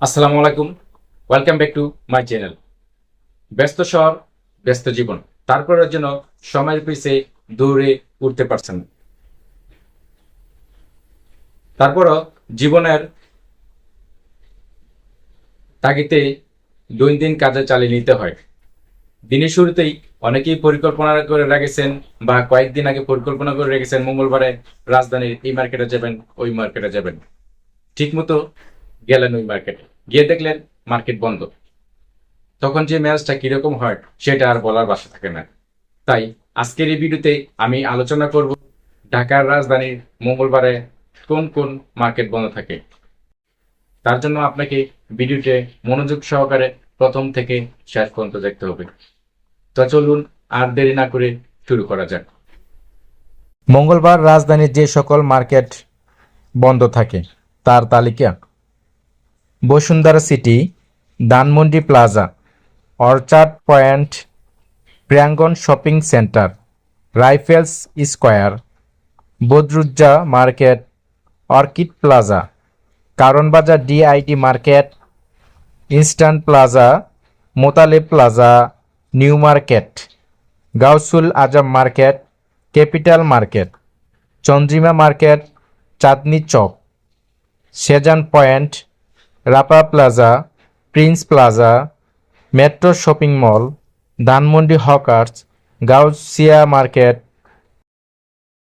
আসসালামু আলাইকুম। Welcome back to my channel ব্যস্ত শহর, ব্যস্ত জীবন। তারপরের জন্য সময়ের পিছে দৌড়ে উঠতে পারছেন। তারপরও জীবনের তাগিতে দৈনন্দিন কাজে চালিয়ে নিতে হয়। দিনের শুরুতেই অনেকেই পরিকল্পনা করে রেখেছেন বা কয়েকদিন আগে পরিকল্পনা করে রেখেছেন মঙ্গলবারে রাজধানীর এই মার্কেটে যাবেন, ওই মার্কেটে যাবেন। ঠিক মতো গেলেন ওই মার্কেটে গিয়ে দেখলেন মার্কেট বন্ধ। তখন যে ম্যাচটা কীরকম হয়, সেটা আর বলার বাসা থাকে না। তাই আজকের এই ভিডিওতে আমি আলোচনা করব ঢাকার রাজধানীর মঙ্গলবারে কোন কোন মার্কেট বন্ধ থাকে। তার জন্য আপনাকে ভিডিওতে মনোযোগ সহকারে প্রথম থেকে শেষ পর্যন্ত দেখতে হবে। তো চলুন আর দেরি না করে শুরু করা যাক। মঙ্গলবার রাজধানীর যে সকল মার্কেট বন্ধ থাকে, তার তালিকা Bashundhara City, Dhanmondi Plaza, Orchard Point Priyangan Shopping Centre, Rifles Square, Badruzza Market, Orchid Plaza, Karwanbazar D I T Market Instant Plaza, Motaleb Plaza, New Market, Gausul Azam Market, Capital Market, Chandrima Market, Chandni Chawk, Sezan Point Rapa Plaza Prince Plaza Metro Shopping Mall Dhanmondi Hawkers Gausia Market